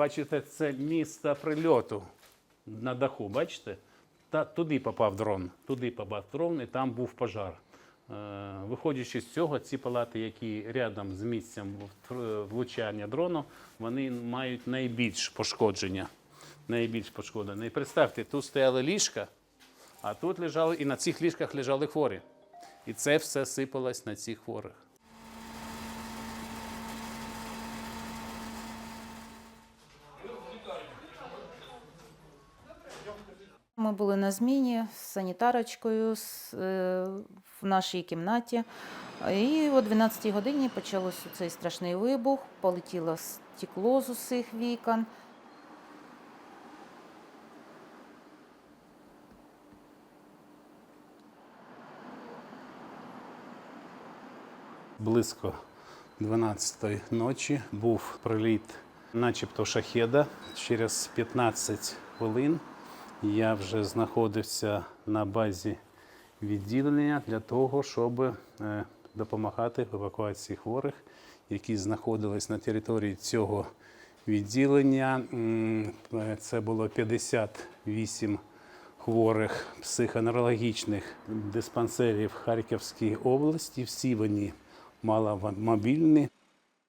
Бачите, це місце прильоту на даху. Бачите? Та туди попав дрон. Туди попав дрон, і там був пожар. Е, Виходячи з цього, ці палати, які рядом з місцем влучання дрону, вони мають найбільш пошкодження. Найбільш пошкодження. І представте, тут стояли ліжка, а тут лежали, і на цих ліжках лежали хворі. І це все сипалось на цих хворих. Ми були на зміні з санітарочкою е, в нашій кімнаті. І о 12 годині почався цей страшний вибух, полетіло стекло з усіх вікон. Близько 12-ї ночі був приліт, начебто шахеда. Через 15 хвилин я вже знаходився на базі відділення для того, щоб е, допомагати в евакуації хворих, які знаходились на території цього відділення. Е, Це було 58 хворих психоневрологічних диспансерів Харківської області. Всі вони маломобільні.